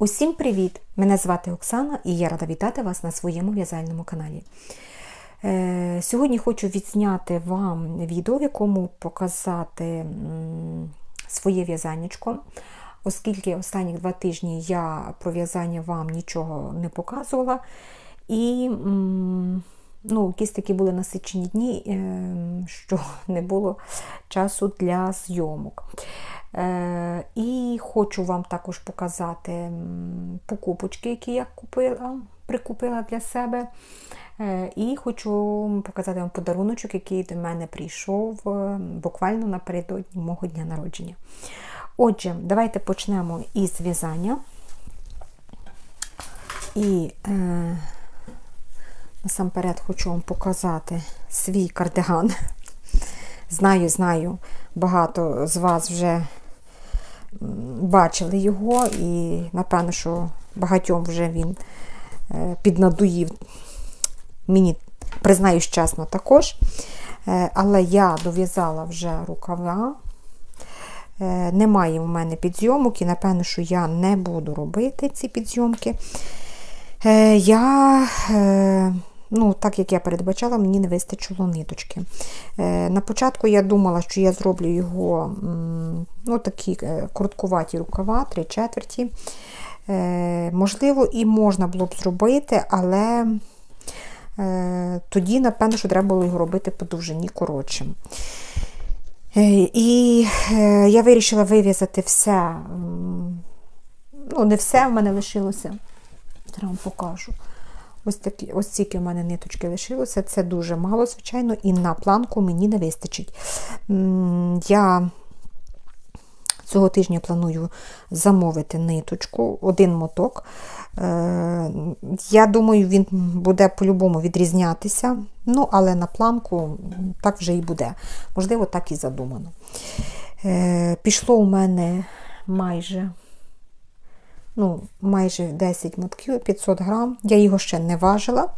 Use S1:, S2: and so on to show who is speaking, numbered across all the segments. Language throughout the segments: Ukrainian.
S1: Усім привіт! Мене звати Оксана і я рада вітати вас на своєму в'язальному каналі. Е, Сьогодні хочу відзняти вам відео, в якому показати своє в'язаннячко. Оскільки останні два тижні я про в'язання вам нічого не показувала. І ну, якісь такі були насичені дні, е, що не було часу для зйомок. Е, І хочу вам також показати покупочки, які я купила, прикупила для себе. Е, І хочу показати вам подаруночок, який до мене прийшов е, буквально напередодні мого дня народження. Отже, давайте почнемо із в'язання. І е, насамперед хочу вам показати свій кардиган. Знаю, знаю, багато з вас вже бачили його, і напевно, що багатьом вже він е, піднадуїв. Мені, признаюсь чесно, також. Е, Але я дов'язала вже рукава. Е, Немає в мене підйомок, і, напевно, що я не буду робити ці підйомки. Я ну, так як я передбачала, мені не вистачило ниточки. Е, на початку я думала, що я зроблю його ну, такі е, короткуваті рукава, три четверті. Е, можливо, і можна було б зробити, але тоді, напевно, що треба було його робити по довжині коротшим. І я вирішила вив'язати все. Ну, не все в мене лишилося. Зараз вам покажу. Ось такі, ось стільки в мене ниточки лишилося. Це дуже мало, звичайно, і на планку мені не вистачить. Я цього тижня планую замовити ниточку, один моток. Е, я думаю, він буде по-любому відрізнятися, ну, але на планку так вже і буде. Можливо, так і задумано. Е, пішло у мене майже ну, майже 10 мотків, 500 грам. Я його ще не важила.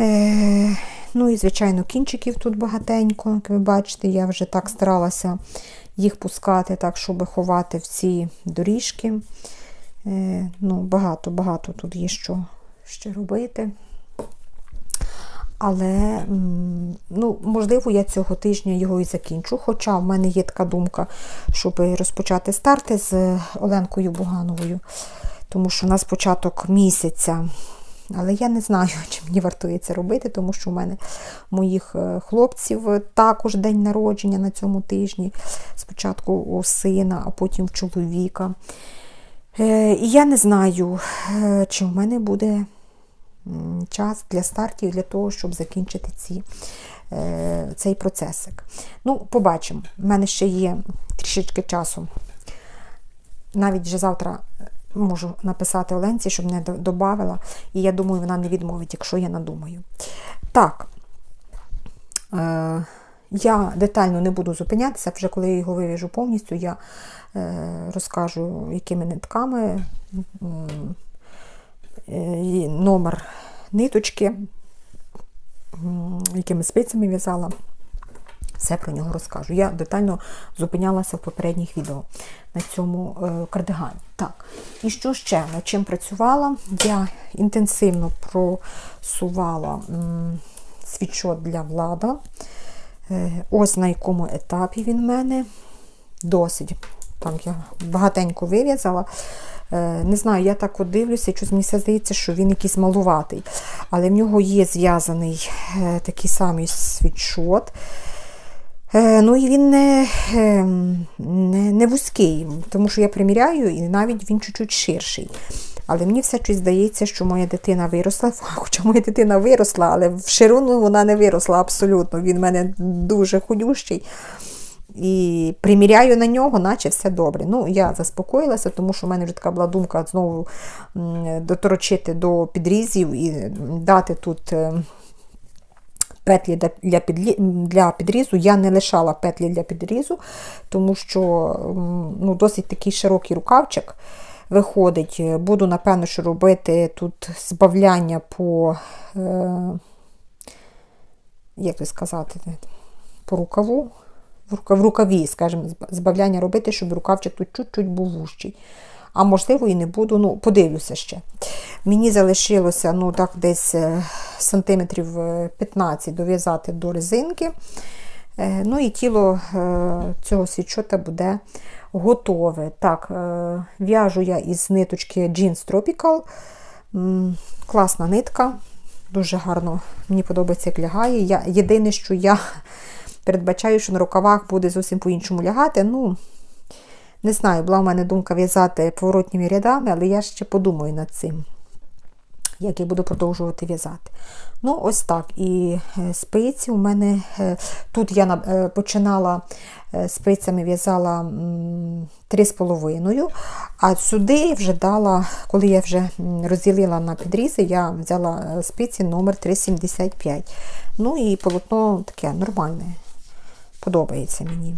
S1: Е, Ну і, звичайно, кінчиків тут багатенько. Як ви бачите, я вже так старалася їх пускати, так, щоб ховати в ці доріжки. Е, ну, Багато-багато тут є що ще робити. Але, ну, можливо, я цього тижня його і закінчу. Хоча в мене є така думка, щоб розпочати старти з Оленкою Бугановою, тому що у нас початок місяця. Але я не знаю, чи мені вартує це робити, тому що в мене моїх е, хлопців також день народження на цьому тижні. Спочатку у сина, а потім в чоловіка. Е, і я не знаю, е, чи в мене буде час для стартів, для того, щоб закінчити ці, е, цей процесик. Ну, побачимо. У мене ще є трішечки часу. Навіть вже завтра можу написати Оленці, щоб не додавала. І я думаю, вона не відмовить, якщо я надумаю. Так. Е, я детально не буду зупинятися, вже коли я його вивіжу повністю, я е, розкажу, якими нитками Е, номер ниточки, якими спицями в'язала. Все про нього розкажу. Я детально зупинялася в попередніх відео на цьому е, кардигані. Так, і що ще? Над чим працювала? Я інтенсивно просувала свічот для влада. Е, ось на якому етапі він в мене. Досить. Так, я багатенько вив'язала. Е, не знаю, я так дивлюся, щось мені здається, що він якийсь малуватий. Але в нього є зв'язаний е, такий самий світшот. Е, ну і він не не, не вузький, тому що я приміряю, і навіть він чуть-чуть ширший. Але мені все щось здається, що моя дитина виросла, хоча моя дитина виросла, але в ширину вона не виросла абсолютно. Він в мене дуже худющий і приміряю на нього, наче все добре. Ну, Я заспокоїлася, тому що в мене вже така була думка знову доторочити до підрізів і дати тут. Е, петлі для підрізу. Я не лишала петлі для підрізу, тому що ну, досить такий широкий рукавчик виходить. Буду, напевно, що робити тут збавляння по, е, як сказати, по рукаву в рукаві, скажімо, збавляння робити, щоб рукавчик тут чуть-чуть був вущий. а можливо і не буду, ну, подивлюся ще. Мені залишилося ну, так, десь е, сантиметрів е, 15 дов'язати до резинки. Е, Ну і тіло е, цього світшота буде готове. Так, е, в'яжу я із ниточки Jeans Tropical. Класна нитка, дуже гарно мені подобається, як лягає. Я, єдине, що я передбачаю, що на рукавах буде зовсім по-іншому лягати. Ну, не знаю, була в мене думка в'язати поворотніми рядами, але я ще подумаю над цим, як я буду продовжувати в'язати. Ну, ось так. І е, спиці у мене е, тут я е, починала спицями в'язала 3,5, а сюди вже дала, коли я вже розділила на підрізи, я взяла спиці номер 3,75. Ну і полотно таке нормальне. Подобається мені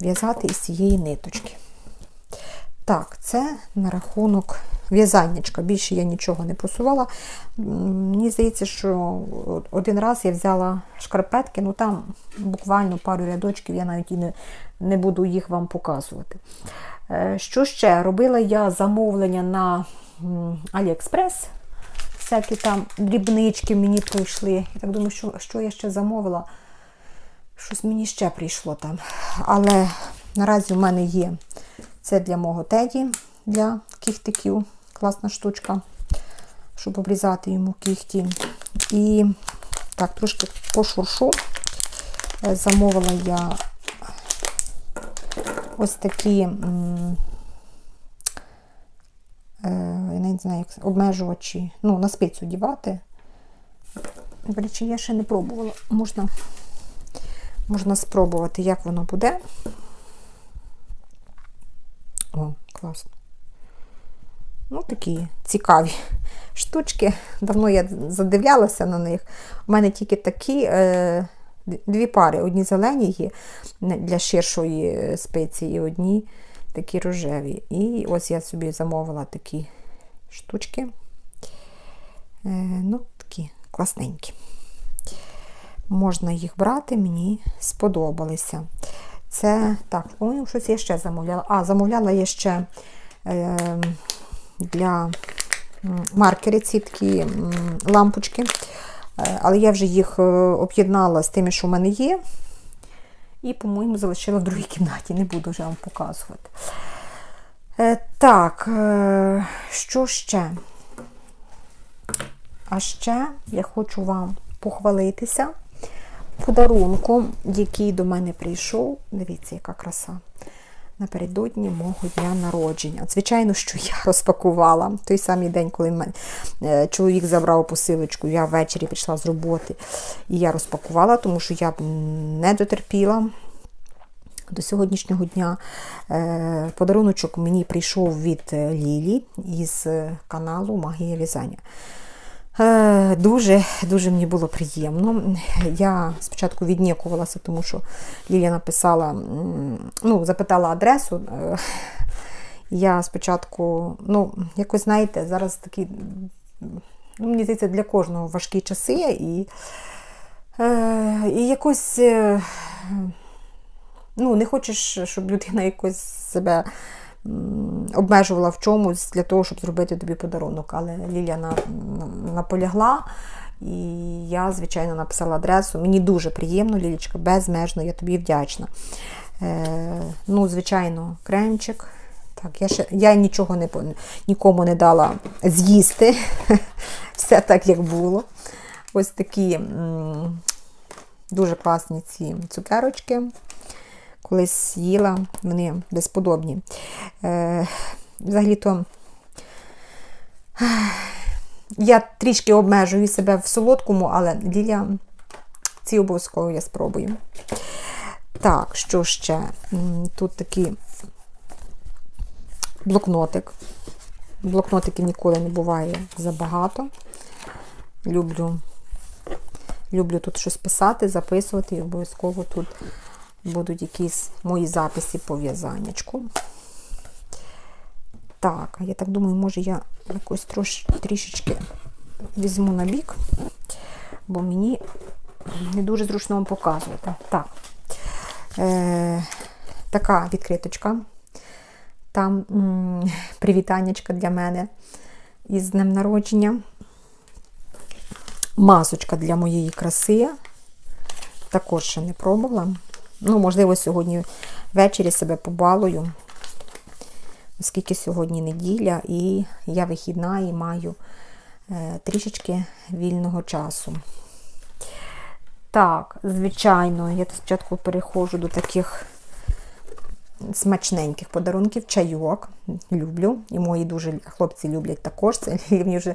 S1: в'язати із цієї ниточки. Так, це на рахунок в'язаннячка. Більше я нічого не просувала. Мені здається, що один раз я взяла шкарпетки, ну там буквально пару рядочків, я навіть і не, не буду їх вам показувати. Е, Що ще? Робила я замовлення на AliExpress. Всякі там дрібнички мені прийшли. Я так думаю, що, що я ще замовила. Щось мені ще прийшло там. Але наразі в мене є це для мого теді, для кіхтиків. Класна штучка, щоб обрізати йому кіхті. І так, трошки пошуршу. Е, Замовила я ось такі, е, я не знаю, як обмежувачі, ну, на спицю дівати. До речі, я ще не пробувала. Можна Можна спробувати, як воно буде. О, класно. Ну, такі цікаві штучки. Давно я задивлялася на них. У мене тільки такі е, дві пари. Одні зелені є для ширшої спиці, і одні такі рожеві. І ось я собі замовила такі штучки. Е, ну, такі класненькі можна їх брати, мені сподобалися. Це так, по-моєму, щось я ще замовляла. А, замовляла я ще е, для маркери ці такі лампочки. Е, але я вже їх е, об'єднала з тими, що в мене є. І, по-моєму, залишила в другій кімнаті. Не буду вже вам показувати. Е, так, що ще? А ще я хочу вам похвалитися подарунком, який до мене прийшов. Дивіться, яка краса. Напередодні мого дня народження. Звичайно, що я розпакувала той самий день, коли мене, чоловік забрав посилочку, я ввечері прийшла з роботи. І я розпакувала, тому що я б не дотерпіла. До сьогоднішнього дня е, подаруночок мені прийшов від е, Лілі із е, каналу Магія в'язання. Е, Дуже дуже мені було приємно. Я спочатку віднікувалася, тому що Лілія написала, ну, запитала адресу. Е, Я спочатку, ну, якось знаєте, зараз такі, ну, мені здається, для кожного важкі часи, і, е, і якось ну, не хочеш, щоб людина якось себе обмежувала в чомусь для того, щоб зробити тобі подарунок. Але Лілія на, на- наполягла. І я, звичайно, написала адресу. Мені дуже приємно, Лілічка, безмежно, я тобі вдячна. Е, ну, звичайно, кремчик. Так, я, ще, я нічого не, нікому не дала з'їсти. Все так, як було. Ось такі дуже класні ці цукерочки колись їла, вони безподобні. Е, Взагалі-то я трішки обмежую себе в солодкому, але Лілія ці обов'язково я спробую. Так, що ще? Тут такий блокнотик. Блокнотиків ніколи не буває забагато. Люблю, люблю тут щось писати, записувати і обов'язково тут будуть якісь мої записи по в'язаннячку. Так, я так думаю, може я якось трош, трішечки візьму на бік, бо мені не дуже зручно вам показувати. Так, е, така відкриточка. там привітаннячка для мене із днем народження. Масочка для моєї краси. Також ще не пробувала. Ну, можливо, сьогодні ввечері себе побалую, оскільки сьогодні неділя, і я вихідна і маю е, трішечки вільного часу. Так, звичайно, я спочатку переходжу до таких смачненьких подарунків, чайок. Люблю. І мої дуже хлопці люблять також. Це мені вже,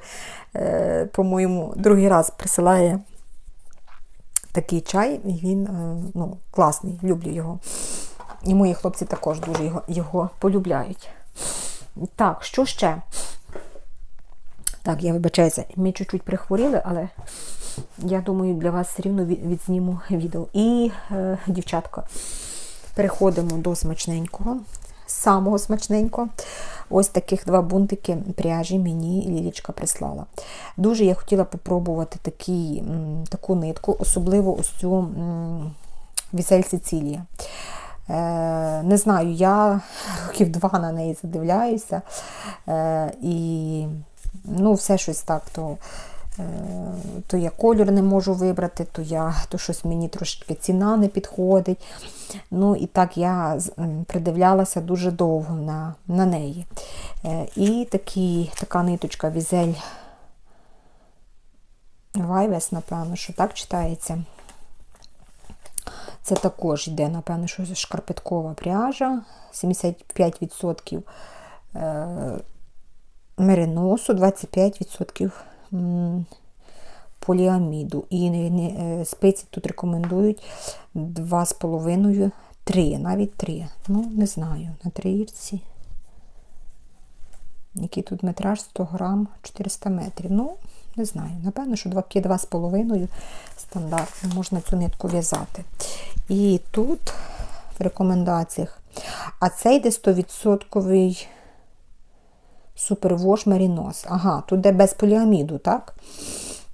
S1: е, по-моєму, другий раз присилає такий чай, і він е, ну, класний, люблю його. І мої хлопці також дуже його, його полюбляють. Так, що ще? Так, я вибачаюся, ми чуть-чуть прихворіли, але я думаю, для вас все рівно від- відзніму відео. І, е, дівчатка, переходимо до смачненького, самого смачненького. Ось таких два бунтики пряжі мені Лілічка прислала. Дуже я хотіла попробувати такий, таку нитку, особливо ось цю Вісель Сицилія. Е, не знаю, я років два на неї задивляюся. Е, і ну, все щось так, то, то я колір не можу вибрати, то я то щось мені трошки ціна не підходить. Ну і так я придивлялася дуже довго на, на неї. Е, і такі, така ниточка Візель Вайвес, напевно, що так читається. Це також йде, напевно, що шкарпеткова пряжа, 75% е, мериносу, 25% м, поліаміду. І е, спиці тут рекомендують 2,5-3, навіть 3. Ну, не знаю, на трієрці. Який тут метраж 100 грам 400 метрів. Ну, не знаю. Напевно, що 2,5 стандартно можна цю нитку в'язати. І тут в рекомендаціях. А це йде 100% супервош Марінос. Ага, тут де без поліаміду, так?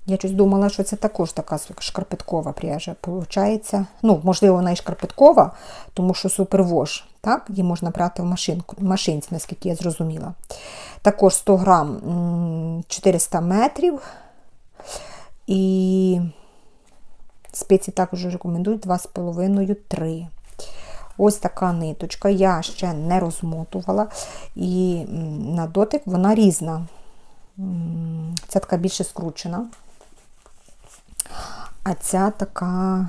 S1: Я щось думала, що це також така шкарпеткова пряжа. Получається, ну, можливо, вона і шкарпеткова, тому що супервош, так? Її можна брати в машинку, машинці, наскільки я зрозуміла. Також 100 грам 400 метрів. І спеці також рекомендують 2,5-3. Ось така ниточка. Я ще не розмотувала. І на дотик вона різна. Ця така більше скручена. А ця така,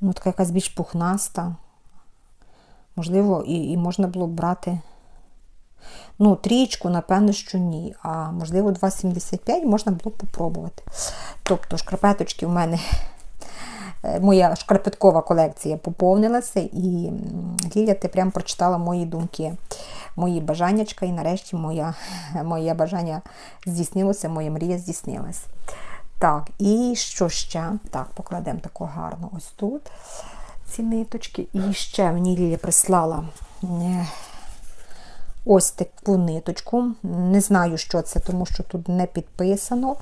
S1: ну, така якась більш пухнаста. Можливо, і, і можна було б брати. Ну, трієчку, напевно, що ні. А можливо, 2,75 можна було б попробувати. Тобто, шкарпеточки в мене, моя шкарпеткова колекція поповнилася, і м, Ліля, ти прям прочитала мої думки, мої бажаннячка, і нарешті моя, моє бажання здійснилося, моя мрія здійснилась. Так, і що ще? Так, покладемо тако гарно ось тут ці ниточки. І ще мені Ліля прислала. е, Ось таку ниточку. Не знаю, що це, тому що тут не підписано.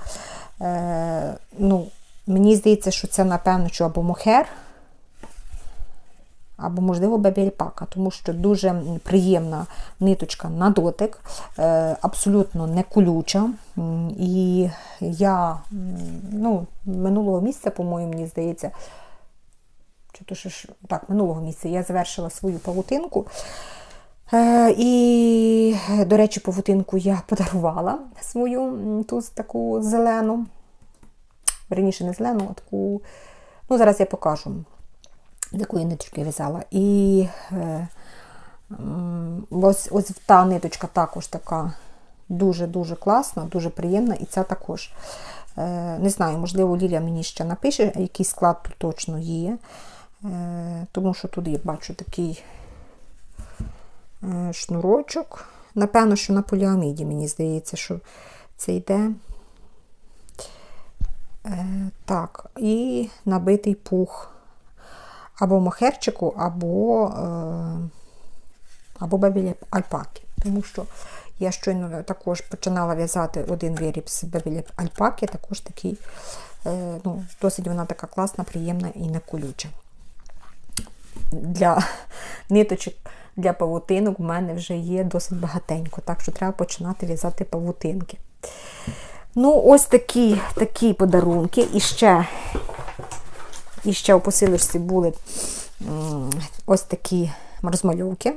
S1: Е, ну, Мені здається, що це, напевно, що або мохер, або, можливо, бебельпака, тому що дуже приємна ниточка на дотик, е, абсолютно не колюча. І я ну, минулого місяця, по-моєму, мені здається, чи то ж, так, минулого місяця я завершила свою павутинку. Е, І, до речі, павутинку я подарувала свою ту таку зелену. Верніше, не зелену, а таку. Ну, зараз я покажу, з якої ниточки в'язала. І е, ось, ось та ниточка також така дуже-дуже класна, дуже приємна. І ця також. Е, Не знаю, можливо, Ліля мені ще напише, який склад тут точно є. Е, Тому що тут я бачу такий е, шнурочок. Напевно, що на поліаміді, мені здається, що це йде. Е, Так, і набитий пух або мохерчику, або, е, або бебілі альпаки. Тому що я щойно також починала в'язати один виріб з бебілі альпаки, також такий, е, ну, досить вона така класна, приємна і не колюча. Для ниточок для павутинок в мене вже є досить багатенько, так що треба починати в'язати павутинки. Ну, ось такі такі подарунки. І ще, і ще у посилочці були ось такі розмальовки,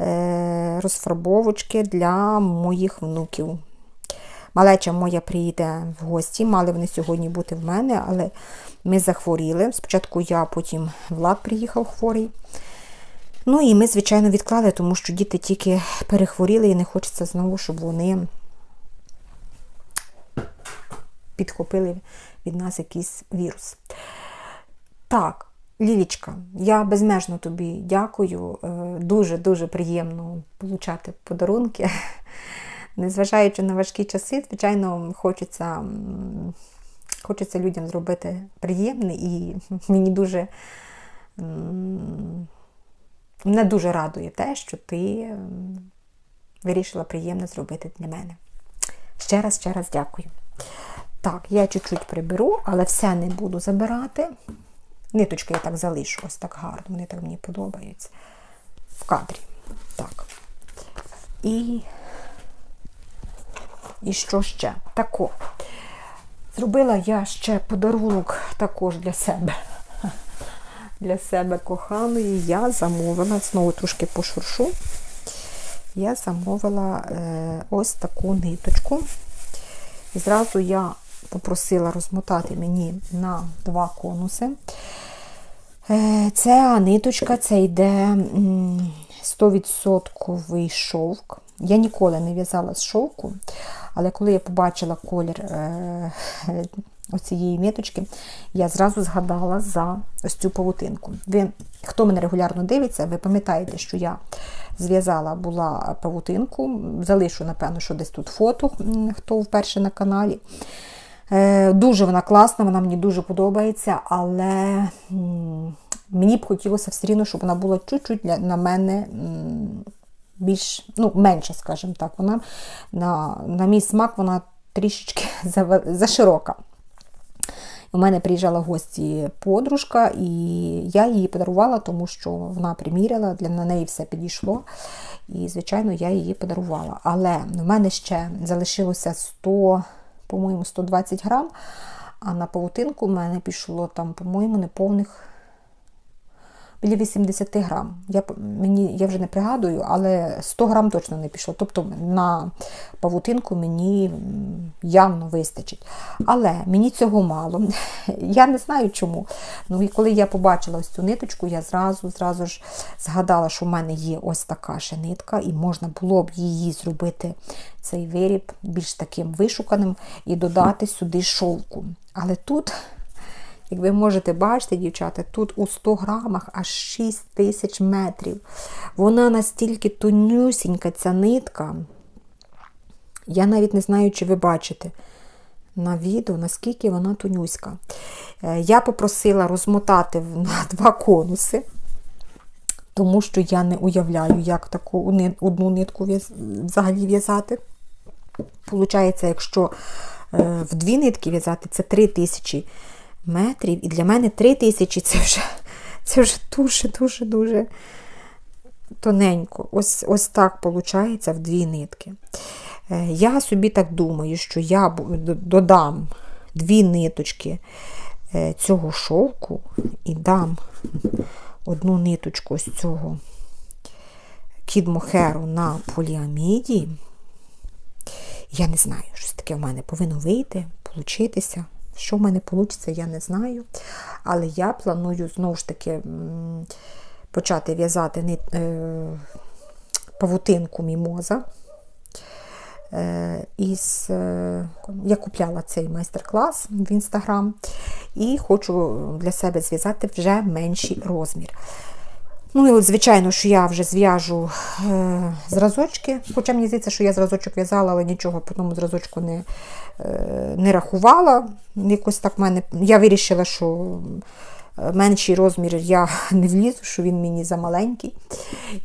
S1: е, розфарбовочки для моїх внуків. Малеча моя приїде в гості, мали вони сьогодні бути в мене, але ми захворіли. Спочатку я, потім Влад приїхав хворий. Ну і ми, звичайно, відклали, тому що діти тільки перехворіли і не хочеться знову, щоб вони підхопили від нас якийсь вірус. Так, Лілічка, я безмежно тобі дякую. Дуже-дуже приємно получати подарунки. Незважаючи на важкі часи, звичайно, хочеться, хочеться людям зробити приємне і мені дуже мене дуже радує те, що ти вирішила приємне зробити для мене. Ще раз, ще раз дякую. Так, я чуть-чуть приберу, але все не буду забирати. Ниточки я так залишу, ось так гарно, вони так мені подобаються. В кадрі. Так. І, і що ще? Тако. Зробила я ще подарунок також для себе. Для себе коханої я замовила, знову трошки пошуршу. Я замовила е, ось таку ниточку. І зразу я попросила розмотати мені на два конуси. Е, Ця ниточка, це йде 100% шовк. Я ніколи не в'язала з шовку, але коли я побачила колір е, оцієї ниточки, я зразу згадала за ось цю павутинку. Ви, хто мене регулярно дивиться, ви пам'ятаєте, що я зв'язала була павутинку. Залишу, напевно, що десь тут фото, хто вперше на каналі. Е, Дуже вона класна, вона мені дуже подобається, але мені б хотілося все рівно, щоб вона була чуть-чуть на мене більш, ну, менша, скажімо так. Вона на, на мій смак вона трішечки заширока. У мене приїжджала в гості подружка, і я її подарувала, тому що вона приміряла, для на неї все підійшло. І, звичайно, я її подарувала. Але в мене ще залишилося 100, по-моєму, 120 грам, а на павутинку в мене пішло там, по-моєму, неповних біля 80 грам. Я, мені, я вже не пригадую, але 100 грам точно не пішло. Тобто на павутинку мені явно вистачить. Але мені цього мало. Я не знаю чому. Ну і коли я побачила ось цю ниточку, я зразу, зразу ж згадала, що в мене є ось така ще нитка, і можна було б її зробити, цей виріб, більш таким вишуканим, і додати сюди шовку. Але тут. Як ви можете бачити, дівчата, тут у 100 грамах аж 6 тисяч метрів. Вона настільки тонюсінька, ця нитка. Я навіть не знаю, чи ви бачите на відео, наскільки вона тонюська. Е, Я попросила розмотати на два конуси, тому що я не уявляю, як таку одну нитку взагалі в'язати. Получається, якщо е, в дві нитки в'язати, це 3 тисячі метрів. І для мене 3 тисячі це вже, це вже дуже-дуже-дуже тоненько. Ось, ось так виходить в дві нитки. Е, Я собі так думаю, що я додам дві ниточки е, цього шовку і дам одну ниточку ось цього кідмохеру на поліаміді. Я не знаю, щось таке в мене повинно вийти, получитися. Що в мене вийде, я не знаю. Але я планую знову ж таки почати в'язати е, павутинку мімоза. Е, із, е, я купляла цей майстер-клас в інстаграм і хочу для себе зв'язати вже менший розмір. Ну і от, звичайно, що я вже зв'яжу е, зразочки, хоча мені здається, що я зразочок в'язала, але нічого по тому зразочку не, не рахувала. Якось так мене. Я вирішила, що е, менший розмір я не влізу, що він мені замаленький.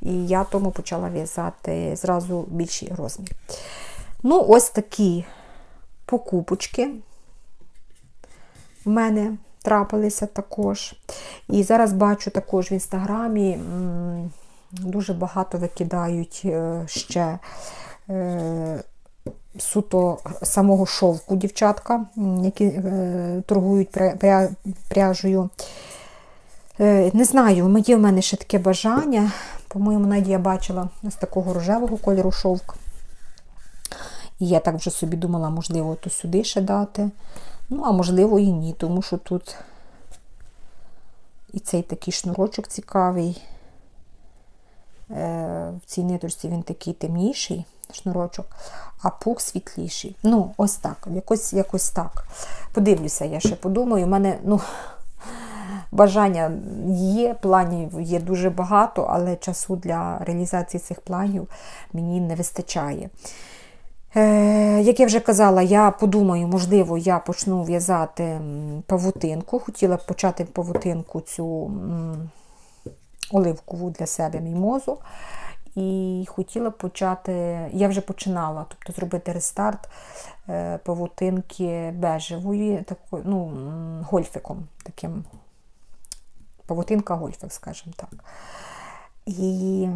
S1: І я тому почала в'язати зразу більший розмір. Ну, ось такі покупочки в мене трапилися також. І зараз бачу також в інстаграмі дуже багато викидають е, ще е, суто самого шовку дівчатка, які е, торгують пря- пря- пряжею. Е, Не знаю, є в мене ще таке бажання. По-моєму, навіть я бачила з такого рожевого кольору шовк. І я так вже собі думала, можливо, то сюди ще дати. Ну, а можливо, і ні, тому що тут і цей такий шнурочок цікавий. Е, В цій ниточці він такий темніший шнурочок, а пух світліший. Ну, ось так, якось, якось так. Подивлюся, я ще подумаю. У мене, ну, бажання є, планів є дуже багато, але часу для реалізації цих планів мені не вистачає. Е, як я вже казала, я подумаю, можливо, я почну в'язати павутинку. Хотіла б почати павутинку цю оливкову для себе мімозу. І хотіла почати, я вже починала, тобто зробити рестарт е, павутинки бежевої, такої, ну, гольфиком таким. Павутинка гольфик, скажімо так. І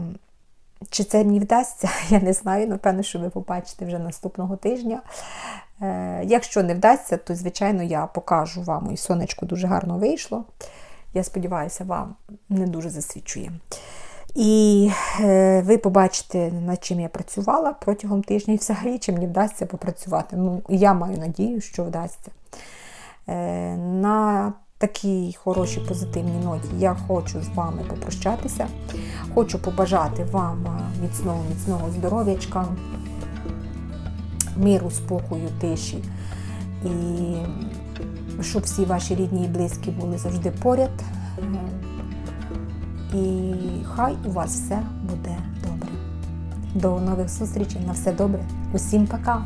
S1: чи це мені вдасться, я не знаю. Напевно, що ви побачите вже наступного тижня. Е, якщо не вдасться, то, звичайно, я покажу вам. І сонечко дуже гарно вийшло. Я сподіваюся, вам не дуже засвідчує. І е, ви побачите, над чим я працювала протягом тижня, і взагалі, чи мені вдасться попрацювати. Ну, я маю надію, що вдасться. Е, на такій хорошій позитивній ноті я хочу з вами попрощатися. Хочу побажати вам е, міцного, міцного здоров'ячка, миру, спокою, тиші. І щоб всі ваші рідні і близькі були завжди поряд. І хай у вас все буде добре. До нових зустрічей. На все добре. Усім пока!